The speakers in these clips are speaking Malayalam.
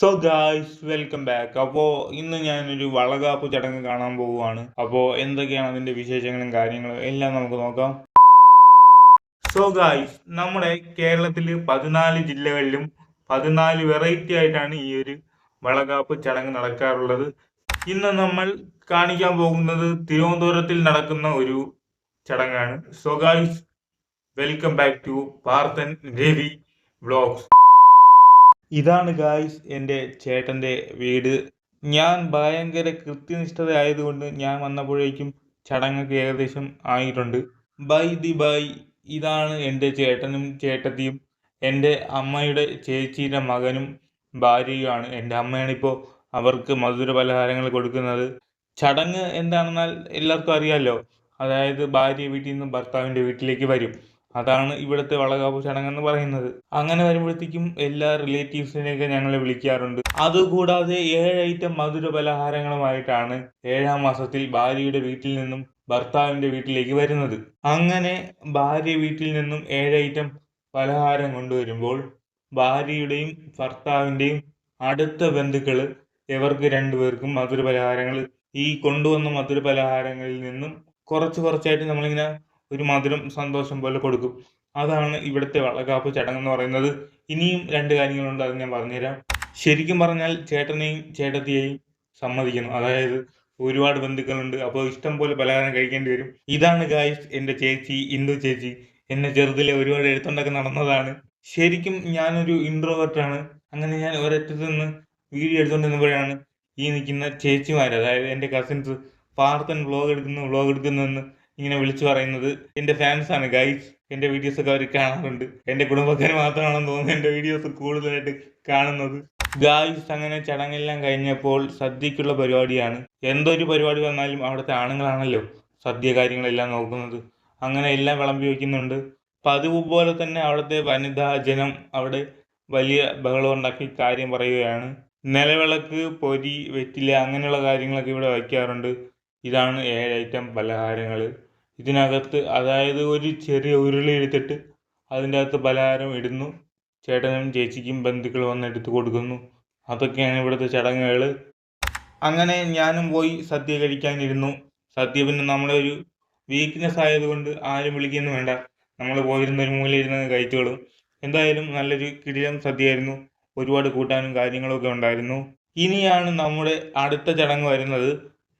സോ ഗായ്സ് വെൽക്കം ബാക്ക് അപ്പോൾ ഇന്ന് ഞാനൊരു വളകാപ്പ് ചടങ്ങ് കാണാൻ പോവുകയാണ്. അപ്പോൾ എന്തൊക്കെയാണ് അതിന്റെ വിശേഷങ്ങളും കാര്യങ്ങളും എല്ലാം നമുക്ക് നോക്കാം. സോ ഗായ്സ് നമ്മുടെ കേരളത്തിൽ പതിനാല് ജില്ലകളിലും പതിനാല് വെറൈറ്റി ആയിട്ടാണ് ഈ ഒരു വളകാപ്പ് ചടങ്ങ് നടക്കാറുള്ളത്. ഇന്ന് നമ്മൾ കാണിക്കാൻ പോകുന്നത് തിരുവനന്തപുരത്തിൽ നടക്കുന്ന ഒരു ചടങ്ങാണ്. So guys welcome back to Parthan Ravi vlogs ഇതാണ് ഗായ്സ് എന്റെ ചേട്ടന്റെ വീട്. ഞാൻ ഭയങ്കര കൃത്യനിഷ്ഠത ആയതുകൊണ്ട് ഞാൻ വന്നപ്പോഴേക്കും ചടങ്ങൊക്കെ ഏകദേശം ആയിട്ടുണ്ട്. ബൈ ദി ബൈ ഇതാണ് എന്റെ ചേട്ടനും ചേട്ടത്തിയും എന്റെ അമ്മയുടെ ചേച്ചിയുടെ മകനും ഭാര്യയുമാണ്. എന്റെ അമ്മയാണ് ഇപ്പോൾ അവർക്ക് മധുര പലഹാരങ്ങൾ കൊടുക്കുന്നത്. ചടങ്ങ് എന്താണെന്നാൽ എല്ലാവർക്കും അറിയാമല്ലോ അതായത് ഭാര്യ വീട്ടിൽ നിന്ന് ഭർത്താവിന്റെ വീട്ടിലേക്ക് വരും. അതാണ് ഇവിടുത്തെ വളകാപ്പ് ചടങ്ങെന്ന് പറയുന്നത്. അങ്ങനെ വരുമ്പോഴത്തേക്കും എല്ലാ റിലേറ്റീവ്സിനെയൊക്കെ ഞങ്ങളെ വിളിക്കാറുണ്ട്. അതുകൂടാതെ ഏഴ് ഐറ്റം മധുര പലഹാരങ്ങളുമായിട്ടാണ് ഏഴാം മാസത്തിൽ ഭാര്യയുടെ വീട്ടിൽ നിന്നും ഭർത്താവിന്റെ വീട്ടിലേക്ക് വരുന്നത്. അങ്ങനെ ഭാര്യ വീട്ടിൽ നിന്നും ഏഴ് ഐറ്റം പലഹാരം കൊണ്ടുവരുമ്പോൾ ഭാര്യയുടെയും ഭർത്താവിന്റെയും അടുത്ത ബന്ധുക്കൾ ഇവർക്ക് രണ്ടുപേർക്കും മധുര പലഹാരങ്ങൾ ഈ കൊണ്ടുവന്ന മധുര പലഹാരങ്ങളിൽ നിന്നും കുറച്ച് കുറച്ചായിട്ട് നമ്മളിങ്ങനെ ഒരു മധുരം സന്തോഷം പോലെ കൊടുക്കും. അതാണ് ഇവിടുത്തെ വളകാപ്പ് ചടങ്ങ് എന്ന് പറയുന്നത്. ഇനിയും രണ്ട് കാര്യങ്ങളുണ്ട് അത് ഞാൻ പറഞ്ഞുതരാം. ശരിക്കും പറഞ്ഞാൽ ചേട്ടനെയും ചേട്ടത്തിയെയും സമ്മതിക്കുന്നു. അതായത് ഒരുപാട് ബന്ധുക്കളുണ്ട്. അപ്പോൾ ഇഷ്ടം പോലെ പലഹാരം കഴിക്കേണ്ടി വരും. ഇതാണ് ഗായ്സ് എന്റെ ചേച്ചി ഇന്ദു ചേച്ചി. എന്നെ ചെറുതിലെ ഒരുപാട് എഴുത്തുണ്ടൊക്കെ നടന്നതാണ്. ശരിക്കും ഞാനൊരു ഇൻട്രോവേർട്ടാണ് അങ്ങനെ ഞാൻ ഒരറ്റത്ത് നിന്ന് വീഡിയോ എടുത്തുകൊണ്ടിരുന്നപ്പോഴാണ് ഈ നിൽക്കുന്ന ചേച്ചിമാർ അതായത് എന്റെ കസിൻസ് പാർത്തൻ വ്ളോഗ് എടുക്കുന്നു വ്ളോഗ് എടുക്കുന്നു എന്ന് ഇങ്ങനെ വിളിച്ചു പറയുന്നത് എന്റെ ഫാൻസ് ആണ് ഗൈസ് എന്റെ വീഡിയോസ് ഒക്കെ അവർ കാണാറുണ്ട്. എന്റെ കുടുംബക്കാർ മാത്രമാണെന്ന് തോന്നുന്നു എന്റെ വീഡിയോസ് കൂടുതലായിട്ട് കാണുന്നത്. ഗായ്സ് അങ്ങനെ ചടങ്ങെല്ലാം കഴിഞ്ഞപ്പോൾ സദ്യക്കുള്ള പരിപാടിയാണ്. എന്തൊരു പരിപാടി വന്നാലും അവിടുത്തെ ആണുങ്ങളാണല്ലോ സദ്യ കാര്യങ്ങളെല്ലാം നോക്കുന്നത്. അങ്ങനെ എല്ലാം വിളമ്പി വയ്ക്കുന്നുണ്ട് പതിവ് പോലെ തന്നെ അവിടുത്തെ വനിതാ ജനം അവിടെ വലിയ ബഹളം ഉണ്ടാക്കി കാര്യം പറയുകയാണ്. നിലവിളക്ക് പൊരി വെറ്റില അങ്ങനെയുള്ള കാര്യങ്ങളൊക്കെ ഇവിടെ വയ്ക്കാറുണ്ട്. ഇതാണ് ഏഴ് ഐറ്റം പലഹാരങ്ങൾ ഇതിനകത്ത് അതായത് ഒരു ചെറിയ ഉരുളി എടുത്തിട്ട് അതിന്റെ അകത്ത് പലഹാരം ഇടുന്നു. ചേട്ടനും ചേച്ചിക്കും ബന്ധുക്കൾ വന്ന് എടുത്ത് കൊടുക്കുന്നു. അതൊക്കെയാണ് ഇവിടുത്തെ ചടങ്ങുകൾ അങ്ങനെ ഞാനും പോയി സദ്യ കഴിക്കാനിരുന്നു. സദ്യ പിന്നെ നമ്മുടെ ഒരു വീക്ക്നെസ് ആയതുകൊണ്ട് ആരും വിളിക്കുന്നു വേണ്ട. നമ്മൾ പോയിരുന്ന ഒരു മൂലയിരുന്ന് കഴിച്ചോളും. എന്തായാലും നല്ലൊരു കിടിലം സദ്യയായിരുന്നു. ഒരുപാട് കൂട്ടാനും കാര്യങ്ങളൊക്കെ ഉണ്ടായിരുന്നു. ഇനിയാണ് നമ്മുടെ അടുത്ത ചടങ്ങ് വരുന്നത്.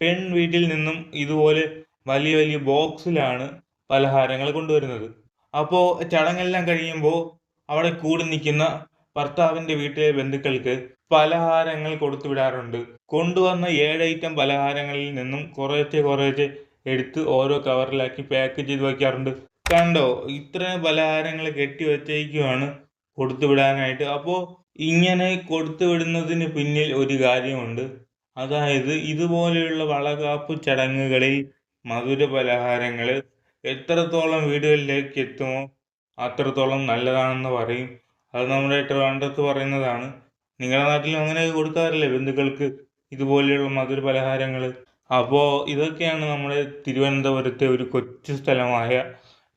പെൺ വീട്ടിൽ നിന്നും ഇതുപോലെ വലിയ വലിയ ബോക്സിലാണ് പലഹാരങ്ങൾ കൊണ്ടുവരുന്നത്. അപ്പോൾ ചടങ്ങെല്ലാം കഴിയുമ്പോൾ അവിടെ കൂടി നിൽക്കുന്ന ഭർത്താവിന്റെ വീട്ടിലെ ബന്ധുക്കൾക്ക് പലഹാരങ്ങൾ കൊടുത്തു വിടാറുണ്ട്. കൊണ്ടുവന്ന ഏഴ് ഐറ്റം പലഹാരങ്ങളിൽ നിന്നും കുറേച്ചെ കുറേച്ചെ എടുത്ത് ഓരോ കവറിലാക്കി പാക്ക് ചെയ്ത് വയ്ക്കാറുണ്ട്. കണ്ടോ? ഇത്രയും പലഹാരങ്ങൾ കെട്ടി വച്ചേക്കുമാണ് കൊടുത്തു വിടാനായിട്ട്. അപ്പോൾ ഇങ്ങനെ കൊടുത്തു വിടുന്നതിന് പിന്നിൽ ഒരു കാര്യമുണ്ട്. അതായത് ഇതുപോലെയുള്ള വളകാപ്പ് ചടങ്ങുകളിൽ മധുര പലഹാരങ്ങൾ എത്രത്തോളം വീടുകളിലേക്ക് എത്തുമോ അത്രത്തോളം നല്ലതാണെന്ന് പറയും. അത് നമ്മുടെ ട്രിവാൻഡ്രത്ത് പറയുന്നതാണ്. നിങ്ങളുടെ നാട്ടിലും അങ്ങനെ കൊടുക്കാറില്ലേ ബന്ധുക്കൾക്ക് ഇതുപോലെയുള്ള മധുര പലഹാരങ്ങൾ അപ്പോൾ ഇതൊക്കെയാണ് നമ്മുടെ തിരുവനന്തപുരത്തെ ഒരു കൊച്ചു സ്ഥലമായ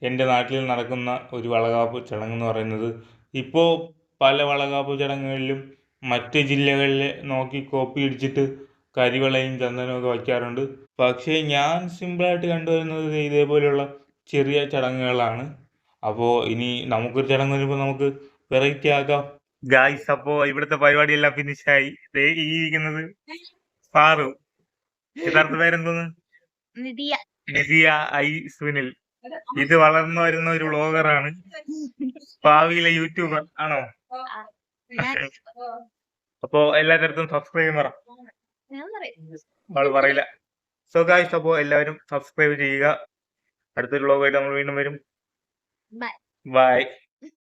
എന്റെ നാട്ടിൽ നടക്കുന്ന ഒരു വളകാപ്പ് ചടങ്ങ് എന്ന് പറയുന്നത്. ഇപ്പോൾ പല വളകാപ്പ് ചടങ്ങുകളിലും മറ്റ് ജില്ലകളിലെ നോക്കി കോപ്പി അടിച്ചിട്ട് കരിവളയും ചന്ദനവും ഒക്കെ വയ്ക്കാറുണ്ട്. പക്ഷേ ഞാൻ സിമ്പിളായിട്ട് കണ്ടുവരുന്നത് ഇതേപോലെയുള്ള ചെറിയ ചടങ്ങുകളാണ്. അപ്പോൾ ഇനി നമുക്കൊരു ചടങ്ങ് വരുമ്പോൾ നമുക്ക് വെറൈറ്റി ആക്കാം. ഗായ്സ് അപ്പോൾ ഇവിടുത്തെ പരിപാടിയെല്ലാം ഫിനിഷായി ഈ ഇരിക്കുന്നത് പാറു. യഥാർത്ഥ പേരെന്തോന്ന്? നിധിയ. ഐ സുനിൽ. ഇത് വളർന്നു വരുന്ന ഒരു വ്ളോഗറാണ്. ഭാവിയിലെ യൂട്യൂബർ ആണോ? അപ്പോ എല്ലാത്തരത്തും സബ്സ്ക്രൈബ് പറ ഞാൻ പറയില്ല. സോ ഗായ്സ് അപ്പോൾ എല്ലാവരും സബ്സ്ക്രൈബ് ചെയ്യുക. അടുത്തൊരു വ്ളോഗായിട്ട് നമ്മൾ വീണ്ടും വരും. Bye bye